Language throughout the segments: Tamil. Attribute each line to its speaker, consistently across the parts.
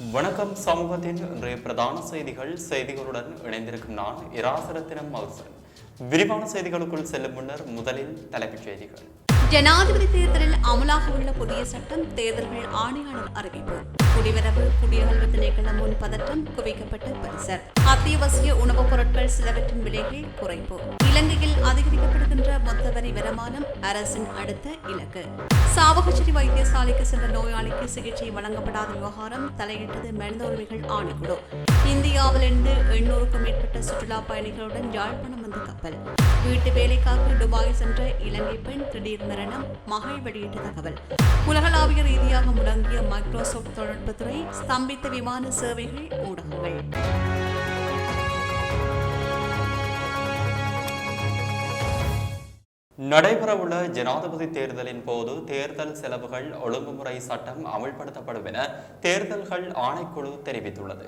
Speaker 1: வணக்கம் சமூகத்தின் இன்றைய பிரதான செய்திகள். செய்திகளுடன் இணைந்திருக்கும் நான் இராசரத்தினம் அவசன் விரிவான செய்திகளுக்குள் செல்லும் முன்னர் முதலில் தலைப்புச் செய்திகள்.
Speaker 2: ஜனாதிபதி தேர்தலில் அமலாக உள்ள புதிய சட்டம் தேர்தல்கள் ஆணையாளர் அறிவிப்பு. குடிவரவு குடியகல்வு திணைக்களம் முன் பதற்றம் குவிக்கப்பட்ட பரிசர். அத்தியாவசிய உணவுப் பொருட்கள் சிலவற்றின் விலைகள் குறைப்பு. இலங்கையில் அதிகரிக்கப்படுகின்ற மொத்த வரி வருமானம் அரசின் அடுத்த இலக்கு. சாவகச்சேரி வைத்தியசாலைக்கு சென்ற நோயாளிக்கு சிகிச்சை வழங்கப்படாத விவகாரம் தலையிட்டது மனித உரிமைகள் ஆணைக்குழு. இந்தியாவிலிருந்து எண்ணூறுக்கும் மேற்பட்ட சுற்றுலா பயணிகளுடன் யாழ்ப்பாணம் வந்த கப்பல். வீட்டு வேலைக்காக துபாய் சென்ற இலங்கை பெண் திடீர் மரணம் மகள் வெளியிட்ட தகவல். உலகளாவிய ரீதியாக முடங்கிய மைக்ரோசாப்ட் தொழில்நுட்பத்துறை ஸ்தம்பித்த விமான சேவைகள் ஊடகங்கள்.
Speaker 1: நடைபெறவுள்ள ஜனாதிபதி தேர்தலின் போது தேர்தல் செலவுகள் ஒழுங்குமுறை சட்டம் அமல்படுத்தப்படும் என தேர்தல்கள் ஆணைக்குழு தெரிவித்துள்ளது.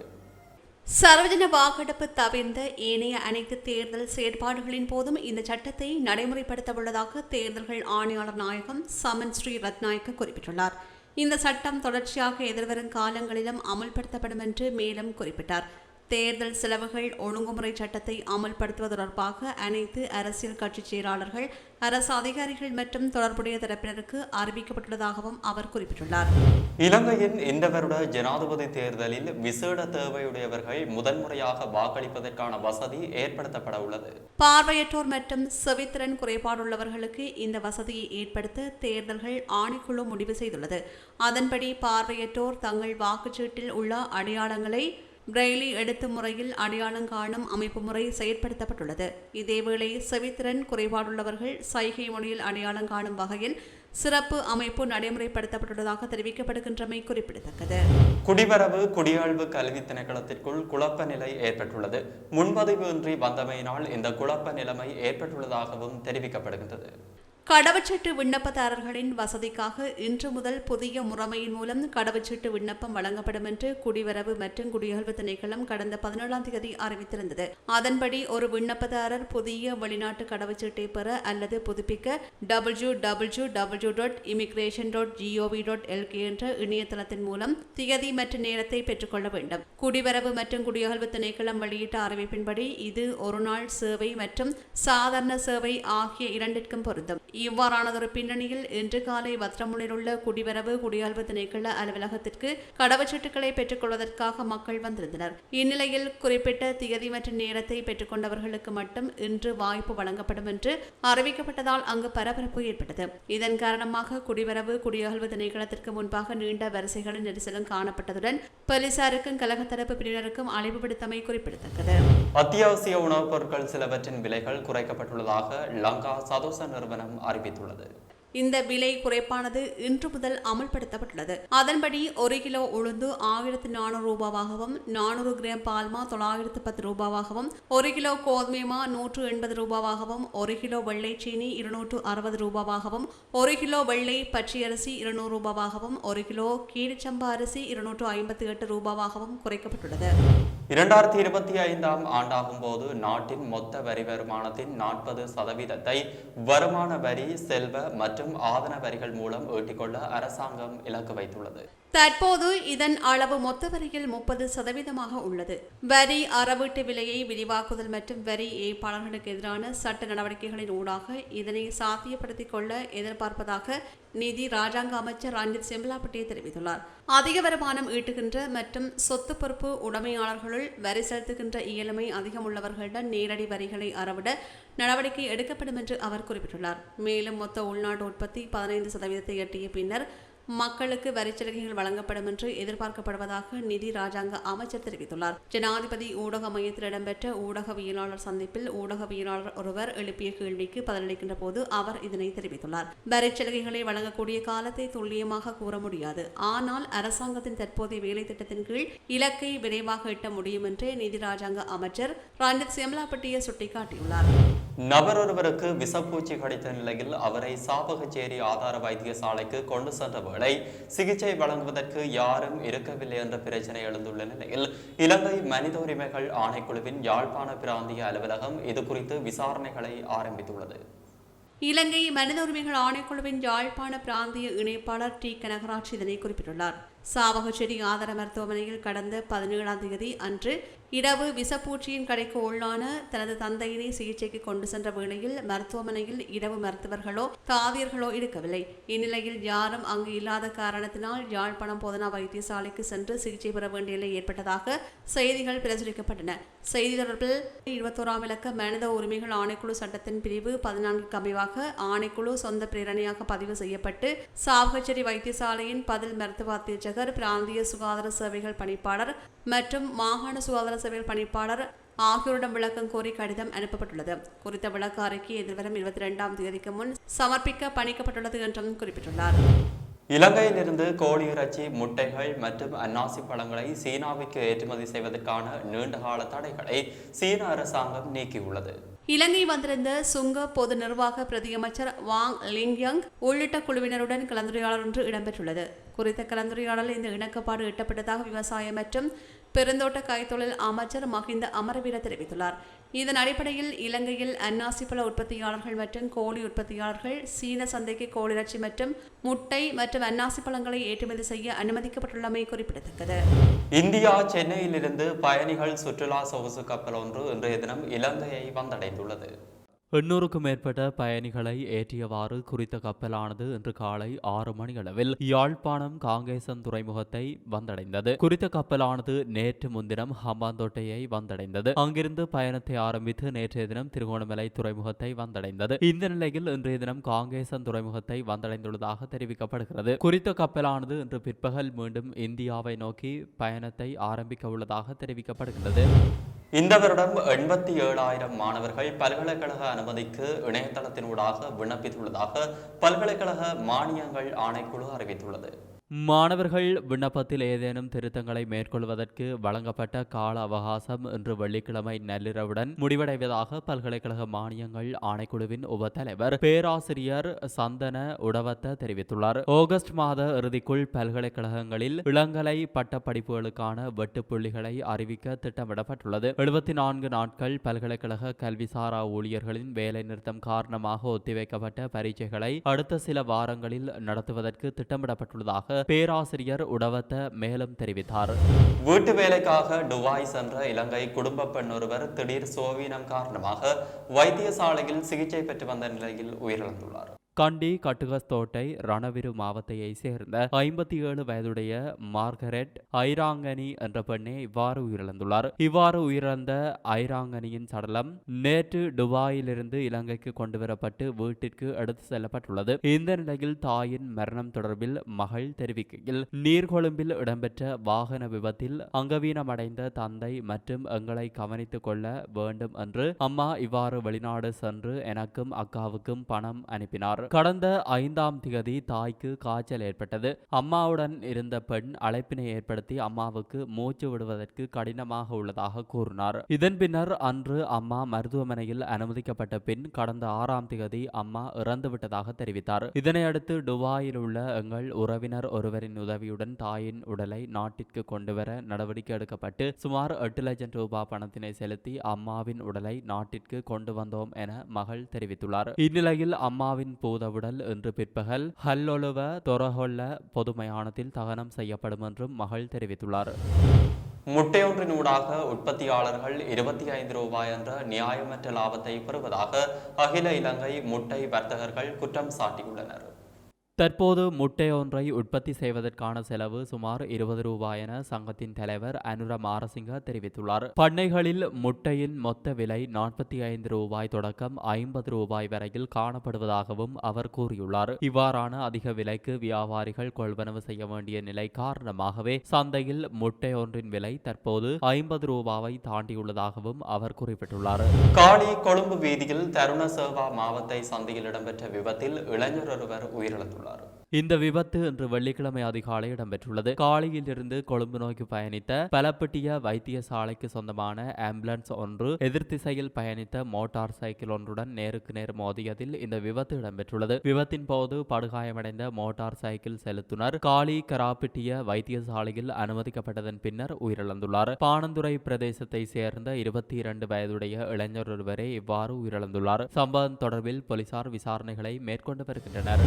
Speaker 2: சர்வஜன வாக்கெடுப்பு தவிர்ந்த ஏனைய அனைத்து தேர்தல் செயற்பாடுகளின் போதும் இந்த சட்டத்தை நடைமுறைப்படுத்த உள்ளதாக தேர்தல்கள் ஆணையாளர் நாயகம் சமன் ஸ்ரீ ரத்நாயக்க குறிப்பிட்டுள்ளார். இந்த சட்டம் தொடர்ச்சியாக எதிர்வரும் காலங்களிலும் அமல்படுத்தப்படும் என்று மேலும் குறிப்பிட்டார். தேர்தல் செலவுகள் ஒழுங்குமுறை சட்டத்தை அமல்படுத்துவது தொடர்பாக அனைத்து அரசியல் கட்சி செயலாளர்கள் அரசு அதிகாரிகள் மற்றும் தொடர்புடைய தரப்பினருக்கு அறிவிக்கப்பட்டுள்ளதாகவும் அவர் குறிப்பிட்டுள்ளார்.
Speaker 1: இலங்கையின் இந்த வருட ஜனாதிபதி தேர்தலில் விசேட தேவையுடையவர்கள் முதன்முறையாக வாக்களிப்பதற்கான வசதி ஏற்படுத்தப்பட உள்ளது.
Speaker 2: பார்வையற்றோர் மற்றும் செவித்திறன் குறைபாடுள்ளவர்களுக்கு இந்த வசதியை ஏற்படுத்த தேர்தல்கள் ஆணைக்குழு முடிவு செய்துள்ளது. அதன்படி பார்வையற்றோர் தங்கள் வாக்குச்சீட்டில் உள்ள அடையாளங்களை பிரெய்லி எழுத்து முறையில் அடையாளம் காணும் அமைப்பு முறை செயற்படுத்தப்பட்டுள்ளது. இதேவேளை செவித்திறன் குறைபாடுள்ளவர்கள் சைகை மொழியில் அடையாளம் காணும் வகையில் சிறப்பு அமைப்பு நடைமுறைப்படுத்தப்பட்டுள்ளதாக தெரிவிக்கப்படுகின்றமை குறிப்பிடத்தக்கது.
Speaker 1: குடிவரவு குடியாழ்வு கல்வி திணைக்களத்திற்குள் குழப்ப நிலை ஏற்பட்டுள்ளது. முன்பதிவு இன்றி வந்தமையினால் இந்த குழப்ப நிலைமை ஏற்பட்டுள்ளதாகவும் தெரிவிக்கப்படுகின்றது.
Speaker 2: கடவுச்சீட்டு விண்ணப்பதாரர்களின் வசதிக்காக இன்று முதல் புதிய முறைமையின் மூலம் கடவுச்சீட்டு விண்ணப்பம் வழங்கப்படும் என்று குடிவரவு மற்றும் குடியகல்வு திணைக்களம் கடந்த பதினேழாம் தேதி அறிவித்திருந்தது. அதன்படி ஒரு விண்ணப்பதாரர் புதிய வெளிநாட்டு கடவுச்சீட்டை பெற அல்லது புதுப்பிக்க W W W dot immigration dot GOV dot LK என்ற இணையதளத்தின் மூலம் திகதி மற்றும் நேரத்தை பெற்றுக்கொள்ள வேண்டும். குடிவரவு மற்றும் குடியகல்வு திணைக்களம் வெளியிட்ட அறிவிப்பின்படி இது ஒரு நாள் சேவை மற்றும் சாதாரண சேவை ஆகிய இரண்டிற்கும் பொருந்தும். இவ்வாறானதொரு பின்னணியில் இன்று காலை வத்திரமுனையில் உள்ள குடிவரவு குடியாழ்வு திணைக்கள அலுவலகத்திற்கு கடவுச்சீட்டுகளை பெற்றுக்கொள்வதற்காக மக்கள் வந்திருந்தனர். இந்நிலையில் குறிப்பிட்ட திகதி மற்றும் நேரத்தை பெற்றுக்கொண்டவர்களுக்கு மட்டும் இன்று வாய்ப்பு வழங்கப்படும் என்று அறிவிக்கப்பட்டதால் அங்கு பரபரப்பு ஏற்பட்டது. இதன் காரணமாக குடிவரவு குடியகல்வு திணைக்களத்திற்கு முன்பாக நீண்ட வரிசைகளின் நெரிசலும் காணப்பட்டதுடன் போலீசாருக்கும் கழக தரப்பு பிரிவினருக்கும் அழைப்பு விடுத்தமை குறிப்பிடத்தக்கது.
Speaker 1: அத்தியாவசிய உணவுப் பொருட்கள் சிலவற்றின் விலைகள் குறைக்கப்பட்டுள்ளதாக லங்கா சதோச நிறுவனம் அறிவித்துள்ளது.
Speaker 2: இந்த விலை குறைப்பானது இன்று முதல் அமல்படுத்தப்பட்டுள்ளது. அதன்படி ஒரு கிலோ உளுந்து ஆயிரத்து நானூறு ரூபாவாகவும் நானூறு கிராம் பால்மா தொள்ளாயிரத்து பத்து ரூபாவாகவும் ஒரு கிலோ கோதுமைமா நூற்று எண்பது ரூபாவாகவும் ஒரு கிலோ வெள்ளை சீனி இருநூற்று அறுபது ரூபாவாகவும் ஒரு கிலோ வெள்ளை பச்சையரிசி இருநூறு ரூபாவாகவும் ஒரு கிலோ கீழிச்சம்பா அரிசி இருநூற்று ஐம்பத்தி எட்டு ரூபாவாகவும் குறைக்கப்பட்டுள்ளது.
Speaker 1: இரண்டாயிரத்தி இருபத்தி ஐந்தாம் ஆண்டாகும் போது நாட்டின் மொத்த வரி வருமானத்தின் நாற்பது சதவீதத்தை வருமான வரி செல்வ மற்றும் ஆதன வரிகள் மூலம் ஈட்டிக்கொள்ள அரசாங்கம் இலக்கு வைத்துள்ளது.
Speaker 2: தற்போது இதன் அளவு மொத்த வரியில் முப்பது சதவீதமாக உள்ளது. வரி அறவீட்டு விலையை விரிவாக்குதல் மற்றும் வரி ஏய்ப்பாளர்களுக்கு எதிரான சட்ட நடவடிக்கைகளின் ஊடாக இதனை சாத்தியப்படுத்திக் கொள்ள எதிர்பார்ப்பதாக நிதி ராஜாங்க அமைச்சர் ரஞ்சித் செம்பலாப்பட்டியை தெரிவித்துள்ளார். அதிக வருமானம் ஈட்டுகின்ற மற்றும் சொத்து பொறுப்பு உடைமையாளர்களுள் வரி செலுத்துகின்ற இயலுமை அதிகம் உள்ளவர்களிடம் நேரடி வரிகளை அறவிட நடவடிக்கை எடுக்கப்படும் என்று அவர் குறிப்பிட்டுள்ளார். மேலும் மொத்த உள்நாட்டு உற்பத்தி பதினைந்து சதவீதத்தை எட்டிய பின்னர் மக்களுக்கு வரிச்சலுகைகள் வழங்கப்படும் என்று எதிர்பார்க்கப்படுவதாக நிதி ராஜாங்க அமைச்சர் தெரிவித்துள்ளார். ஜனாதிபதி ஊடக மையத்தில் இடம்பெற்ற ஊடகவியலாளர் சந்திப்பில் ஊடகவியலாளர் ஒருவர் எழுப்பிய கேள்விக்கு பதிலளிக்கின்ற போது அவர் இதனை தெரிவித்துள்ளார். வரிச்சலுகைகளை வழங்கக்கூடிய காலத்தை துல்லியமாக கூற முடியாது. ஆனால் அரசாங்கத்தின் தற்போதைய வேலை திட்டத்தின் கீழ் இலக்கை விரைவாக எட்ட முடியும் என்று நிதி ராஜாங்க அமைச்சர் ரஞ்சித் செம்லாப்பட்டிய சுட்டிக்காட்டியுள்ளார்.
Speaker 1: நபர் ஒருவருக்கு விஷப்பூச்சி கடித்த நிலையில் அவரை சாபகச்சேரி ஆதார வைத்தியசாலைக்கு கொண்டு சென்ற வேளை சிகிச்சை வழங்குவதற்கு யாரும் இருக்கவில்லை என்ற பிரச்சனை எழுந்துள்ள நிலையில் இலங்கை மனித உரிமைகள் ஆணைக்குழுவின் யாழ்ப்பாண பிராந்திய அலுவலகம் இது குறித்து விசாரணைகளை ஆரம்பித்துள்ளது.
Speaker 2: இலங்கை மனித உரிமைகள் ஆணைக்குழுவின் யாழ்ப்பாண பிராந்திய இணைப்பாளர் டி. கனகராஜ் இதனை குறிப்பிட்டுள்ளார். சாவகச்சேரி ஆதார மருத்துவமனையில் கடந்த பதினேழாம் தேதி அன்று இரவு விஷப்பூச்சியின் கடைக்கு உள்ளான தனது தந்தையினை சிகிச்சைக்கு கொண்டு சென்ற வேளையில் மருத்துவமனையில் இரவு மருத்துவர்களோ தாவியர்களோ இருக்கவில்லை. இந்நிலையில் யாரும் அங்கு இல்லாத காரணத்தினால் யாழ்ப்பாணம் போதனா வைத்தியசாலைக்கு சென்று சிகிச்சை பெற வேண்டிய நிலை ஏற்பட்டதாக செய்திகள் பிரசுரிக்கப்பட்டன. செய்தி தொடர்பில் இருபத்தோராம் இலக்க மனித உரிமைகள் ஆணைக்குழு சட்டத்தின் பிரிவு பதினான்குக்கு அமைவாக ஆணைக்குழு சொந்த பிரேரணையாக பதிவு செய்யப்பட்டு சாவகச்சேரி வைத்தியசாலையின் பதில் மருத்துவ அத்தியட்சகர் பிராந்திய சுகாதார சேவைகள் பணிப்பாளர் மற்றும் மாகாண சுகாதார சேவைகள் பணிப்பாளர் ஆகியோரிடம் விளக்கம் கோரி கடிதம் அனுப்பப்பட்டுள்ளது. குறித்த விளக்க அறிக்கை எதிர்வரும் இருபத்தி ரெண்டாம் தேதிக்கு முன் சமர்ப்பிக்க பணிக்கப்பட்டுள்ளது என்றும் குறிப்பிட்டுள்ளார்.
Speaker 1: இலங்கையிலிருந்து கோழி இறைச்சி முட்டைகள் மற்றும் அன்னாசி பழங்களை சீனாவுக்கு ஏற்றுமதி செய்வதற்கான நீண்டகால தடைகளை சீன அரசாங்கம் நீக்கியுள்ளது.
Speaker 2: இலங்கை வந்திருந்த சுங்க பொது நிர்வாக பிரதியமைச்சர் வாங் லிங்யங் உள்ளிட்ட குழுவினருடன் கலந்துரையாடல் ஒன்று இடம்பெற்றுள்ளது. குறித்த கலந்துரையாடலில் இந்த இணக்கப்பாடு எட்டப்பட்டதாக விவசாய மற்றும் பெருந்தோட்ட கைத்தொழில் அமைச்சர் மஹிந்த அமரவீர தெரிவித்துள்ளார். இதன் அடிப்படையில் இலங்கையில் அன்னாசி பழ உற்பத்தியாளர்கள் மற்றும் கோழி உற்பத்தியாளர்கள் சீன சந்தைக்கு கோழி இறைச்சி மற்றும் முட்டை மற்றும் அன்னாசி பழங்களை ஏற்றுமதி செய்ய அனுமதிக்கப்பட்டுள்ளமை குறிப்பிடத்தக்கது.
Speaker 1: இந்தியா சென்னையிலிருந்து பயணிகள் சுற்றுலா சொகுசு கப்பல் ஒன்று இன்றைய தினம் இலங்கையை வந்தடைந்துள்ளது.
Speaker 3: எண்ணூறுக்கும் மேற்பட்ட பயணிகளை ஏற்றியவாறு குறித்த கப்பலானது இன்று காலை ஆறு மணியளவில் யாழ்ப்பாணம் காங்கேசன் துறைமுகத்தை வந்தடைந்தது. குறித்த கப்பலானது நேற்று முன்தினம் ஹம்பாந்தோட்டையை வந்தடைந்தது. அங்கிருந்து பயணத்தை ஆரம்பித்து நேற்றைய தினம் திருகோணமலை துறைமுகத்தை வந்தடைந்தது. இந்த நிலையில் இன்றைய தினம் காங்கேசன் துறைமுகத்தை வந்தடைந்துள்ளதாக தெரிவிக்கப்படுகிறது. குறித்த கப்பலானது இன்று பிற்பகல் மீண்டும் இந்தியாவை நோக்கி பயணத்தை ஆரம்பிக்க உள்ளதாக தெரிவிக்கப்படுகிறது.
Speaker 1: இந்த வருடம் எண்பத்தி ஏழாயிரம் மாணவர்கள் பல்கலைக்கழக அனுமதிக்கு இணையதளத்தினூடாக விண்ணப்பித்துள்ளதாக பல்கலைக்கழக மானியங்கள் ஆணைக்குழு அறிவித்துள்ளது.
Speaker 3: மாணவர்கள் விண்ணப்பத்தில் ஏதேனும் திருத்தங்களை மேற்கொள்வதற்கு வழங்கப்பட்ட கால அவகாசம் இன்று வெள்ளிக்கிழமை நள்ளிரவுடன் முடிவடைவதாக பல்கலைக்கழக மானியங்கள் ஆணைக்குழுவின் உப தலைவர் பேராசிரியர் சந்தன உடவத்த தெரிவித்துள்ளார். ஆகஸ்ட் மாத இறுதிக்குள் பல்கலைக்கழகங்களில் இளங்கலை பட்டப்படிப்புகளுக்கான வெட்டுப்புள்ளிகளை அறிவிக்க திட்டமிடப்பட்டுள்ளது. எழுபத்தி நான்கு நாட்கள் பல்கலைக்கழக கல்விசாரா ஊழியர்களின் வேலைநிறுத்தம் காரணமாக ஒத்திவைக்கப்பட்ட பரீட்சைகளை அடுத்த சில வாரங்களில் நடத்துவதற்கு திட்டமிடப்பட்டுள்ளதாக பேராசிரியர் உடவத்த மேலும் தெரிவித்தார்.
Speaker 1: வீட்டு வேலைக்காக டுபாய் சென்ற இலங்கை குடும்ப பெண் ஒருவர் திடீர் சோவீனம் காரணமாக வைத்தியசாலையில் சிகிச்சை பெற்று வந்த நிலையில் உயிரிழந்துள்ளார்.
Speaker 3: கண்டி கட்டுகஸ்தோட்டை ரணவிரு மாவத்தையை சேர்ந்த ஐம்பத்தி ஏழு வயதுடைய மார்கரெட் ஐராங்கனி என்ற பெண்ணே இவ்வாறு உயிரிழந்துள்ளார். இவ்வாறு உயிரிழந்த ஐராங்கனியின் சடலம் நேற்று துபாயிலிருந்து இலங்கைக்கு கொண்டுவரப்பட்டு வீட்டிற்கு எடுத்து செல்லப்பட்டுள்ளது. இந்த நிலையில் தாயின் மரணம் தொடர்பில் மகள் தெரிவிக்கையில் நீர்கொழும்பில் இடம்பெற்ற வாகன விபத்தில் அங்கவீனமடைந்த தந்தை மற்றும் எங்களை கவனித்துக் கொள்ள வேண்டும் என்று அம்மா இவ்வாறு வெளிநாடு சென்று எனக்கும் அக்காவுக்கும் பணம் அனுப்பினார். கடந்த ஐந்தாம் திகதி தாய்க்கு காய்ச்சல் ஏற்பட்டது. அம்மாவுடன் இருந்த பெண் அழைப்பினை ஏற்படுத்தி அம்மாவுக்கு மூச்சு விடுவதற்கு கடினமாக உள்ளதாக கூறினார். இதன் பின்னர் அன்று அம்மா மருத்துவமனையில் அனுமதிக்கப்பட்ட பின் கடந்த ஆறாம் திகதி அம்மா இறந்துவிட்டதாக தெரிவித்தார். இதனையடுத்து டுவாயில் உள்ள எங்கள் உறவினர் ஒருவரின் உதவியுடன் தாயின் உடலை நாட்டிற்கு கொண்டுவர நடவடிக்கை எடுக்கப்பட்டு சுமார் எட்டு லட்சம் ரூபாய் பணத்தினை செலுத்தி அம்மாவின் உடலை நாட்டிற்கு கொண்டு வந்தோம் என மகள் தெரிவித்துள்ளார். இந்நிலையில் அம்மாவின் பூதவுடல் இன்று பிற்பகல் ஹல்லொலுவ தொரஹொல்ல பொதுமயானத்தில் தகனம் செய்யப்படும் என்றும் மகள் தெரிவித்துள்ளார்.
Speaker 1: முட்டையொன்றின் ஊடாக உற்பத்தியாளர்கள் இருபத்தி ஐந்து ரூபாய் என்ற நியாயமற்ற லாபத்தை பெறுவதாக அகில இலங்கை முட்டை வர்த்தகர்கள் குற்றம் சாட்டியுள்ளனர்.
Speaker 3: தற்போது முட்டை ஒன்றை உற்பத்தி செய்வதற்கான செலவு சுமார் இருபது ரூபாய் என சங்கத்தின் தலைவர் அனுர மாரசிங்க தெரிவித்துள்ளார். பண்ணைகளில் முட்டையின் மொத்த விலை நாற்பத்தி ஐந்து ரூபாய் தொடக்கம் ஐம்பது ரூபாய் வரையில் காணப்படுவதாகவும் அவர் கூறியுள்ளார். இவ்வாறான அதிக விலைக்கு வியாபாரிகள் கொள்வனவு செய்ய வேண்டிய நிலை காரணமாகவே சந்தையில் முட்டை ஒன்றின் விலை தற்போது ஐம்பது ரூபாவை தாண்டியுள்ளதாகவும் அவர் குறிப்பிட்டுள்ளார்.
Speaker 1: காளி கொழும்பு வீதியில் தருண சேவா மாவத்தை சந்தையில் இடம்பெற்ற விபத்தில் இளைஞர் ஒருவர் உயிரிழந்துள்ளார்.
Speaker 3: உள்ளார் இந்த விபத்து இன்று வெள்ளிக்கிழமை அதிகாலை இடம்பெற்றுள்ளது. காலையில் இருந்து கொழும்பு நோக்கி பயணித்த பலப்பட்டிய வைத்தியசாலைக்கு சொந்தமான ஆம்புலன்ஸ் ஒன்று எதிர்த்திசையில் பயணித்த மோட்டார் சைக்கிள் ஒன்றுடன் நேருக்கு நேர் மோதியதில் இந்த விபத்து இடம்பெற்றுள்ளது. விபத்தின் போது படுகாயமடைந்த மோட்டார் சைக்கிள் செலுத்துனர் காளி கராப்பிட்டிய வைத்தியசாலையில் அனுமதிக்கப்பட்டதன் பின்னர் உயிரிழந்துள்ளார். பாணந்துறை பிரதேசத்தை சேர்ந்த இருபத்தி இரண்டு வயதுடைய இளைஞர் ஒருவரே இவ்வாறு உயிரிழந்துள்ளார். சம்பவம் தொடர்பில் போலீசார் விசாரணைகளை மேற்கொண்டு வருகின்றனர்.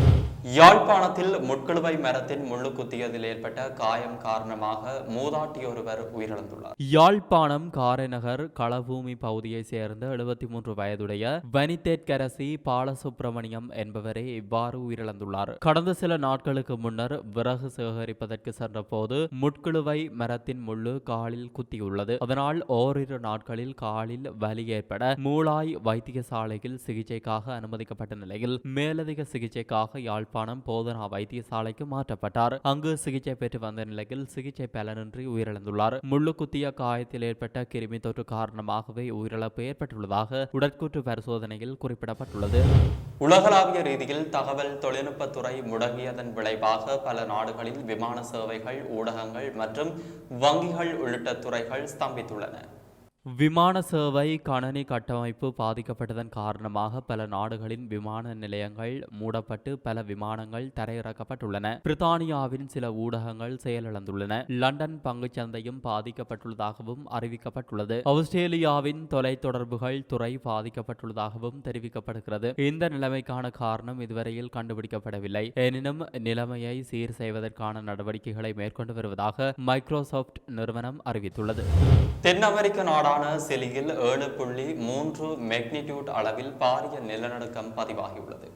Speaker 1: யாழ்ப்பாணத்தில் யாழ்ப்பாணத்தில் முட்கழுவை மரத்தின் முள்ளு குத்தியதில் ஏற்பட்ட காயம் காரணமாக மூதாட்டி ஒருவர் உயிரிழந்துள்ளார்.
Speaker 3: யாழ்ப்பாணம் காரைநகர் களபூமி பகுதியை சேர்ந்த எழுபத்தி மூன்று வயதுடைய வனிதேட்கரசி பாலசுப்பிரமணியம் என்பவரே இவ்வாறு உயிரிழந்துள்ளார். கடந்த சில நாட்களுக்கு முன்னர் விறகு சேகரிப்பதற்கு சென்றபோது முட்குழுவை மரத்தின் முள்ளு காலில் குத்தியுள்ளது. அதனால் ஓரிரு நாட்களில் காலில் வலி ஏற்பட மூளாய் வைத்தியசாலையில் சிகிச்சைக்காக அனுமதிக்கப்பட்ட நிலையில் மேலதிக சிகிச்சைக்காக யாழ்ப்பாணம் போதனா வைத்தியசாலைக்கு மாற்றப்பட்டார். அங்கு சிகிச்சை பெற்று வந்த நிலையில் சிகிச்சை பலனின்றி உயிரிழந்துள்ளார். முள்ளு குத்திய காயத்தில் ஏற்பட்ட கிருமி தொற்று காரணமாகவே உயிரிழப்பு ஏற்பட்டுள்ளதாக உடற்கூற்று பரிசோதனையில் குறிப்பிடப்பட்டுள்ளது.
Speaker 1: உலகளாவிய ரீதியில் தகவல் தொழில்நுட்பத்துறை முடங்கியதன் விளைவாக பல நாடுகளில் விமான சேவைகள் ஊடகங்கள் மற்றும் வங்கிகள் உள்ளிட்ட துறைகள் ஸ்தம்பித்துள்ளன.
Speaker 3: விமான சேவை கணனி கட்டமைப்பு பாதிக்கப்பட்டதன் காரணமாக பல நாடுகளின் விமான நிலையங்கள் மூடப்பட்டு பல விமானங்கள் தரையிறக்கப்பட்டுள்ளன. பிரித்தானியாவின் சில ஊடகங்கள் செயலிழந்துள்ளன. லண்டன் பங்குச்சந்தையும் பாதிக்கப்பட்டுள்ளதாகவும் அறிவிக்கப்பட்டுள்ளது. ஆஸ்திரேலியாவின் தொலைத்தொடர்புகள் துறை பாதிக்கப்பட்டுள்ளதாகவும் தெரிவிக்கப்படுகிறது. இந்த நிலைமைக்கான காரணம் இதுவரையில் கண்டுபிடிக்கப்படவில்லை. எனினும் நிலைமையை சீர் செய்வதற்கான நடவடிக்கைகளை மேற்கொண்டு வருவதாக மைக்ரோசாப்ட் நிறுவனம் அறிவித்துள்ளது.
Speaker 1: தென் அமெரிக்க நாடான சிலியில் ஏழு புள்ளி மூன்று மெக்னிடியூட் அளவில் பாரிய நிலநடுக்கம் பதிவாகியுள்ளது.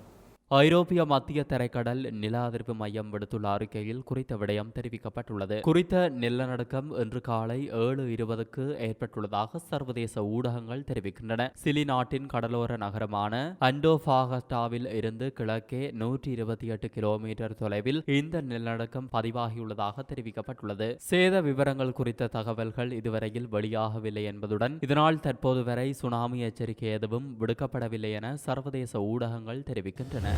Speaker 3: ஐரோப்பிய மத்திய தரைக்கடல் நில அதிர்வு மையம் விடுத்துள்ள அறிக்கையில் குறித்த விடயம் தெரிவிக்கப்பட்டுள்ளது. குறித்த நிலநடுக்கம் இன்று காலை ஏழு இருபதுக்கு ஏற்பட்டுள்ளதாக சர்வதேச ஊடகங்கள் தெரிவிக்கின்றன. சிலி நாட்டின் கடலோர நகரமான அண்டோஃபாகஸ்டாவில் இருந்து கிழக்கே நூற்றி இருபத்தி எட்டு கிலோமீட்டர் தொலைவில் இந்த நிலநடுக்கம் பதிவாகியுள்ளதாக தெரிவிக்கப்பட்டுள்ளது. சேத விவரங்கள் குறித்த தகவல்கள் இதுவரையில் வெளியாகவில்லை என்பதுடன் இதனால் தற்போது வரை சுனாமி எச்சரிக்கை எதுவும் விடுக்கப்படவில்லை என சர்வதேச ஊடகங்கள் தெரிவிக்கின்றன.